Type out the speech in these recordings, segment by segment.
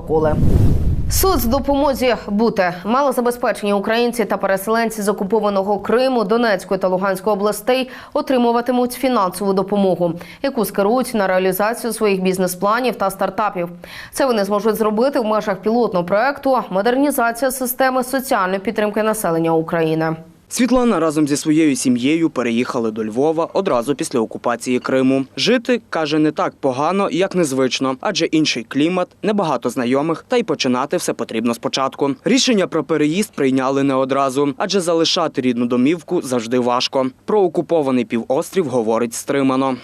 протоколи. Соцдопомозі бути малозабезпечені українці та переселенці з окупованого Криму, Донецької та Луганської областей отримуватимуть фінансову допомогу, яку скерують на реалізацію своїх бізнес-планів та стартапів. Це вони зможуть зробити в межах пілотного проекту модернізація системи соціальної підтримки населення України. Світлана разом зі своєю сім'єю переїхали до Львова одразу після окупації Криму. Жити каже не так погано, як незвично, адже інший клімат, небагато знайомих, та й починати все потрібно спочатку. Рішення про переїзд прийняли не одразу, адже залишати рідну домівку завжди важко. Про окупований півострів говорить стримано.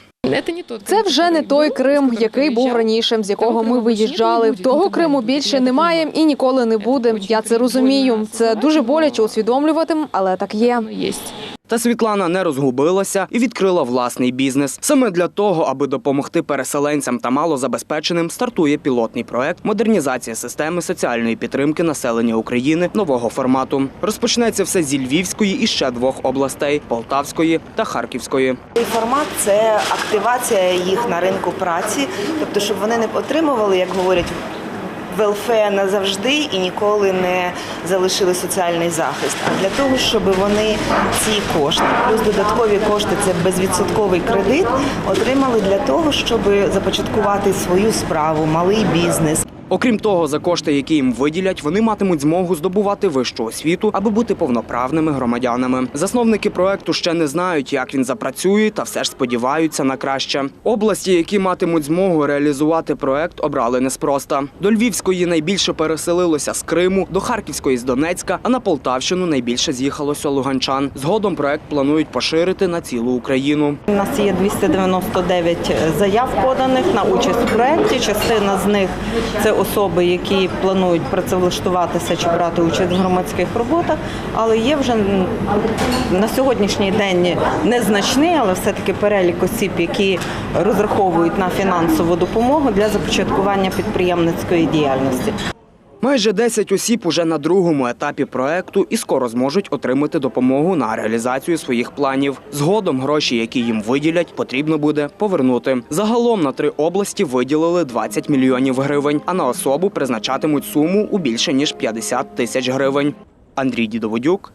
Це вже не той Крим, який був раніше, з якого ми виїжджали. Того Криму більше немає і ніколи не буде. Я це розумію. Це дуже боляче усвідомлювати, але так є. Та Світлана не розгубилася і відкрила власний бізнес. Саме для того, аби допомогти переселенцям та малозабезпеченим, стартує пілотний проект модернізація системи соціальної підтримки населення України нового формату. Розпочнеться все зі Львівської і ще двох областей Полтавської та Харківської. Цей формат це активація їх на ринку праці, тобто, щоб вони не отримували, як говорять, велфе назавжди і ніколи не залишили соціальний захист. А для того, щоб вони ці кошти, плюс додаткові кошти, це безвідсотковий кредит, отримали для того, щоб започаткувати свою справу, малий бізнес. Окрім того, за кошти, які їм виділять, вони матимуть змогу здобувати вищу освіту, аби бути повноправними громадянами. Засновники проекту ще не знають, як він запрацює, та все ж сподіваються на краще. Області, які матимуть змогу реалізувати проект, обрали неспроста. До Львівської найбільше переселилося з Криму, до Харківської з Донецька, а на Полтавщину найбільше з'їхалося луганчан. Згодом проект планують поширити на цілу Україну. У нас є 299 заяв поданих на участь у проєкті. Частина з них це особи, які планують працевлаштуватися чи брати участь в громадських роботах. Але є вже на сьогоднішній день незначний, але все-таки перелік осіб, які розраховують на фінансову допомогу для започаткування підприємницької діяльності. Майже 10 осіб уже на другому етапі проекту і скоро зможуть отримати допомогу на реалізацію своїх планів. Згодом гроші, які їм виділять, потрібно буде повернути. Загалом на три області виділили 20 мільйонів гривень, а на особу призначатимуть суму у більше ніж 50 тисяч гривень. Андрій Дідоводюк